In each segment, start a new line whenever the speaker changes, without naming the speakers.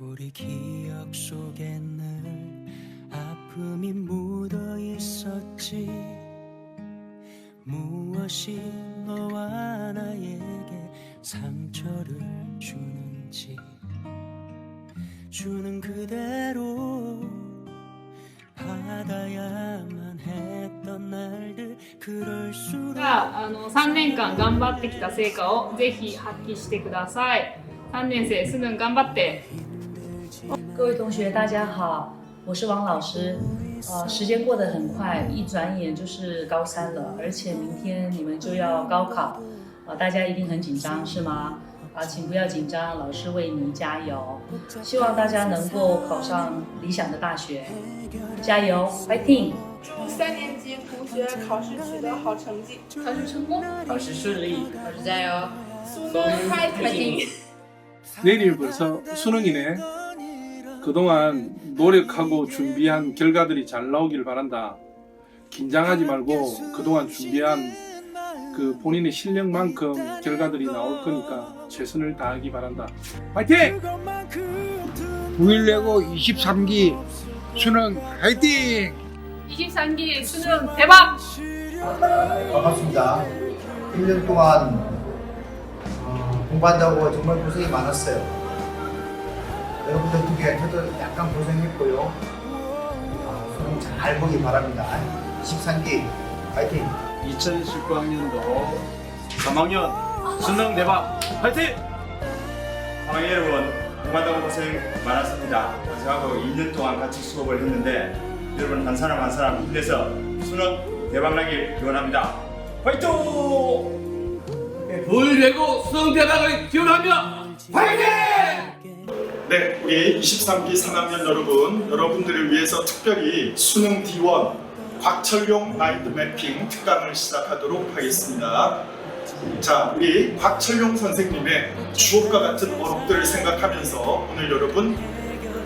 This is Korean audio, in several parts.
우리 기억 속에 늘 아픔이 묻어 있었지 무엇이 너와 나에게 상처를 주는지 주는 그대로 받아야만 했던 날들 그럴수록
があの3年間頑張ってきた成果をぜひ発揮してください3年生スヌン頑張って
各位同学，大家好，我是王老师。呃，时间过得很快，一转眼就是高三了，而且明天你们就要高考，呃，大家一定很紧张，是吗？啊，请不要紧张，老师为你加油，希望大家能够考上理想的大学，加油，fighting！
祝三年级同学考试取得好成绩，
考试成功
考试顺利，考试加油！
苏能 fighting！
내일이 벌써 수능이네. 그동안 노력하고 준비한 결과들이 잘 나오길 바란다. 긴장하지 말고 그동안 준비한 그 본인의 실력만큼 결과들이 나올 거니까 최선을 다하기 바란다. 파이팅!
9.19 23기 수능 화이팅!
23기 수능 대박!
반갑습니다. 1년 동안 어, 공부한다고 정말 고생이 많았어요. 여러분들 덕에 저도 약간 고생했고요. 어, 수능 잘 보기 바랍니다. 23기 파이팅!
2019학년도 3학년 수능 대박 화이팅!
3학년 여러분 공부한다고 고생 많았습니다. 저하고 2년 동안 같이 수업을 했는데 여러분 한 사람 한 사람 힘내서 수능 대박나길 기원합니다. 화이팅!
불되고 수능 대박을 기원하며 화이팅!
네, 우리 23기 3학년 여러분, 여러분들을 위해서 특별히 수능 D1 곽철용 마인드 매핑 특강을 시작하도록 하겠습니다. 자, 우리 곽철용 선생님의 주옥과 같은 어록들을 생각하면서 오늘 여러분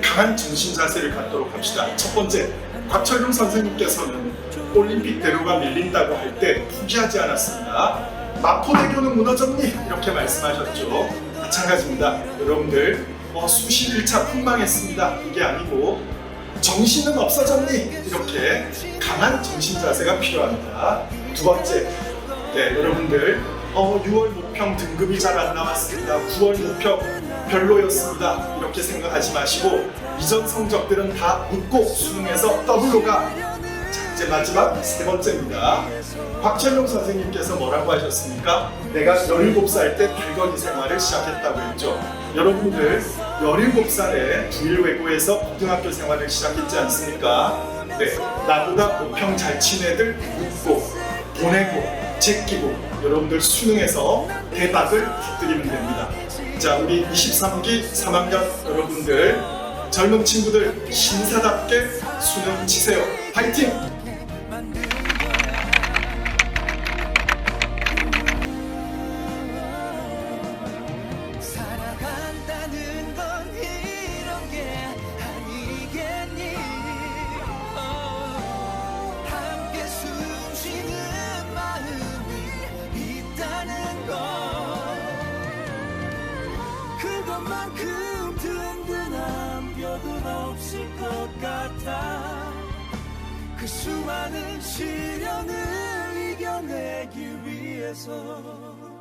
강한 정신 자세를 갖도록 합시다. 첫 번째, 곽철용 선생님께서는 올림픽 대로가 밀린다고 할 때 포기하지 않았습니다. 마포대교는 무너졌니? 이렇게 말씀하셨죠. 마찬가지입니다. 여러분들 어, 수시 1차 폭망했습니다. 이게 아니고 정신은 없어졌니? 이렇게 강한 정신 자세가 필요합니다. 두 번째, 네 여러분들 어, 6월 모평 등급이 잘 안 나왔습니다. 9월 모평 별로였습니다. 이렇게 생각하지 마시고 이전 성적들은 다 묻고 수능에서 더블로 가. 자, 이제 마지막 세 번째입니다. 곽철용 선생님께서 뭐라고 하셨습니까? 내가 17살 때 발걸이 생활을 시작했다고 했죠. 여러분들 17살에 부일외고에서 고등학교 생활을 시작했지 않습니까? 네, 나보다 모평 잘 친 애들 묻고 보내고 제끼고 여러분들 수능에서 대박을 터뜨리면 됩니다. 자, 우리 23기 3학년 여러분들 젊은 친구들 신사답게 수능 치세요. 파이팅!
시련을 이겨내기 위해서.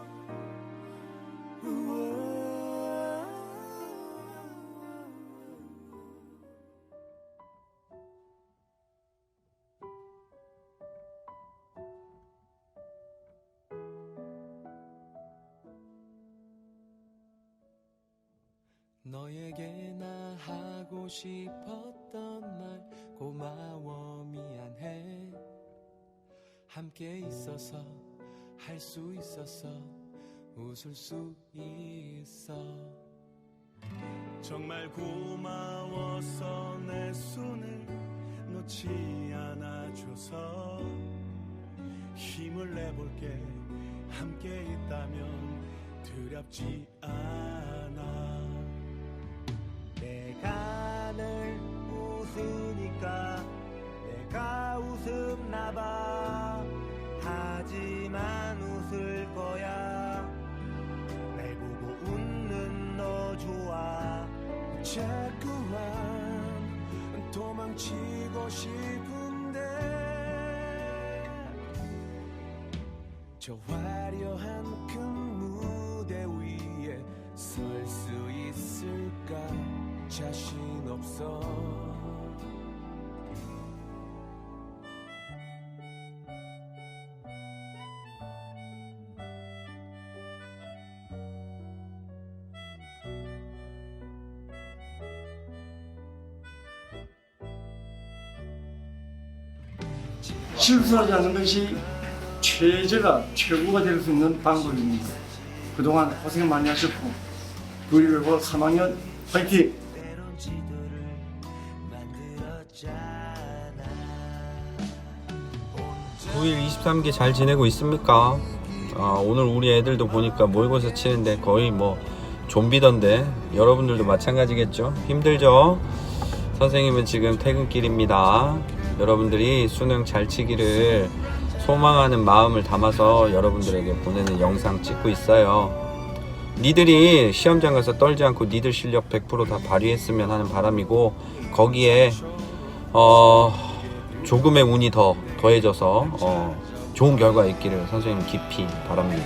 너에게 나 하고 싶었던 말 고마워 미안해 함께 있어서 할 수 있었어 웃을 수 있어. 정말 고마웠어 내 손을 놓지 않아줘서 힘을 내볼게. 함께 있다면 두렵지 않아. 내가 늘 웃으니까 내가 웃음나봐 때만 웃을 거야. 내 보고 웃는 너 좋아. 자꾸만 도망치고 싶은데. 저 화려한 큰 무대 위에 설 수 있을까? 자신 없어.
실수하지 않는 것이 최저가 최고가 될 수 있는 방법입니다. 그동안 고생 많이 하셨고 부일고 3학년 파이팅!
9일 23기 잘 지내고 있습니까? 아, 오늘 우리 애들도 보니까 모의고사 치는데 거의 뭐 좀비던데 여러분들도 마찬가지겠죠? 힘들죠? 선생님은 지금 퇴근길입니다. 여러분들이 수능 잘 치기를 소망하는 마음을 담아서 여러분들에게 보내는 영상 찍고 있어요. 니들이 시험장 가서 떨지 않고 니들 실력 100%다 발휘했으면 하는 바람이고 거기에 어 조금의 운이 더 더해져서 어, 좋은 결과 있기를 선생님 깊이 바랍니다.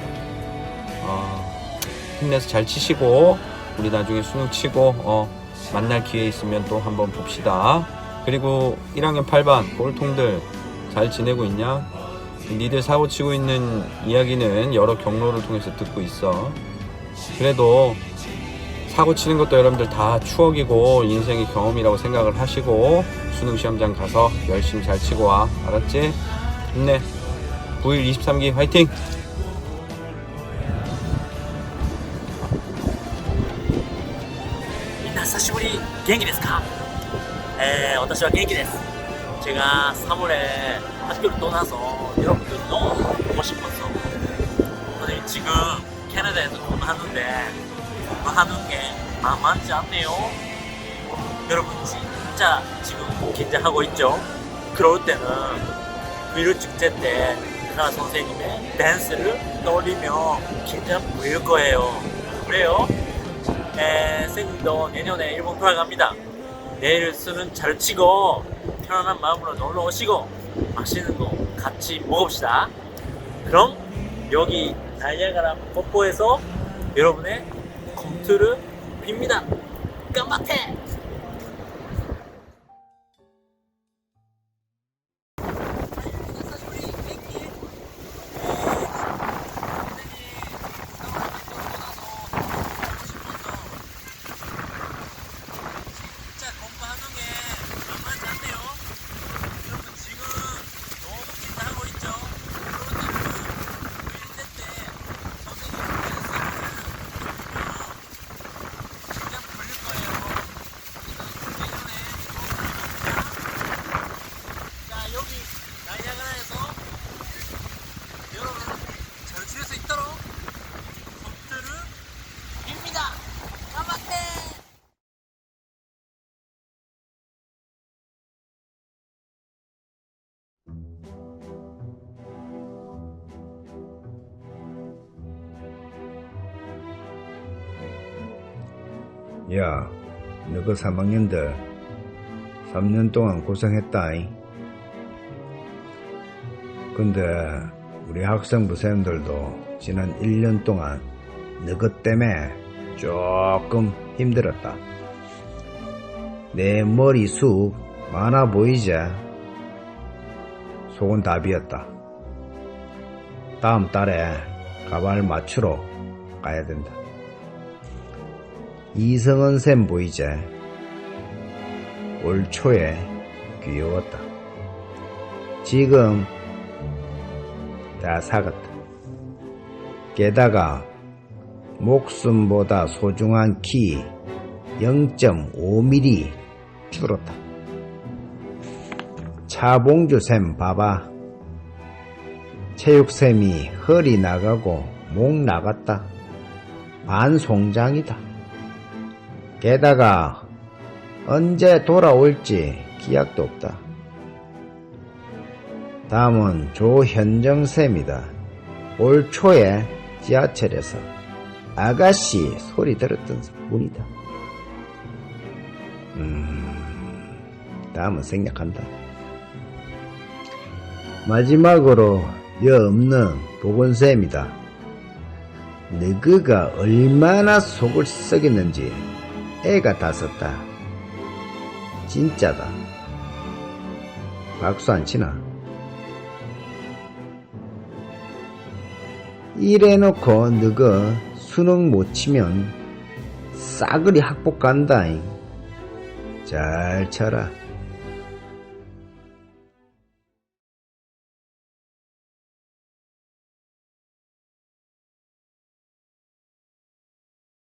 어, 힘내서 잘 치시고 우리 나중에 수능 치고 어, 만날 기회 있으면 또 한번 봅시다. 그리고 1학년 8반 꼴통들 잘 지내고 있냐? 니들 사고 치고 있는 이야기는 여러 경로를 통해서 듣고 있어. 그래도 사고 치는 것도 여러분들 다 추억이고 인생의 경험이라고 생각을 하시고 수능 시험장 가서 열심히 잘 치고 와. 알았지? 힘내. 9일 23기 화이팅!
みんな久しぶり元気ですか えー、私は元気です제가3월에 학교를 떠나서 여러분들 너무 보고 싶었어 근데 지금 캐나다에서 공부하는데 공부하는 게 만만치 않네요 여러분 진짜 지금 긴장하고 있죠? 그럴 때는 비료 축제 때 하나 선생님의 댄스를 떠올리며 긴장 보일 거예요 그래요? 에, 선생님도 내년에 일본 돌아갑니다. 내일 수능 잘 치고 편안한 마음으로 놀러 오시고 맛있는 거 같이 먹읍시다. 그럼 여기 나이아가라 폭포에서 여러분의 검투를 빕니다. 깜빡해!
야, 너그 3학년들 3년 동안 고생했다잉. 근데 우리 학생부 쌤들도 지난 1년 동안 너그 때문에 조금 힘들었다. 내 머리 숱 많아 보이지? 속은 다 비었다. 다음 달에 가발 맞추러 가야 된다. 이성은 쌤 보이제 올 초에 귀여웠다. 지금 다 사갔다. 게다가 목숨보다 소중한 키 0.5mm 줄었다. 차봉주 쌤 봐봐. 체육쌤이 허리 나가고 목 나갔다. 반송장이다. 게다가 언제 돌아올지 기약도 없다. 다음은 조현정쌤이다. 올 초에 지하철에서 아가씨 소리 들었던 분이다. 음, 다음은 생략한다. 마지막으로 여 없는 보건쌤이다. 너그가 얼마나 속을 썩였는지 애가 다 썼다. 진짜다. 박수 안 치나? 이래놓고 너가 수능 못 치면 싸그리 학복 간다잉. 잘 쳐라.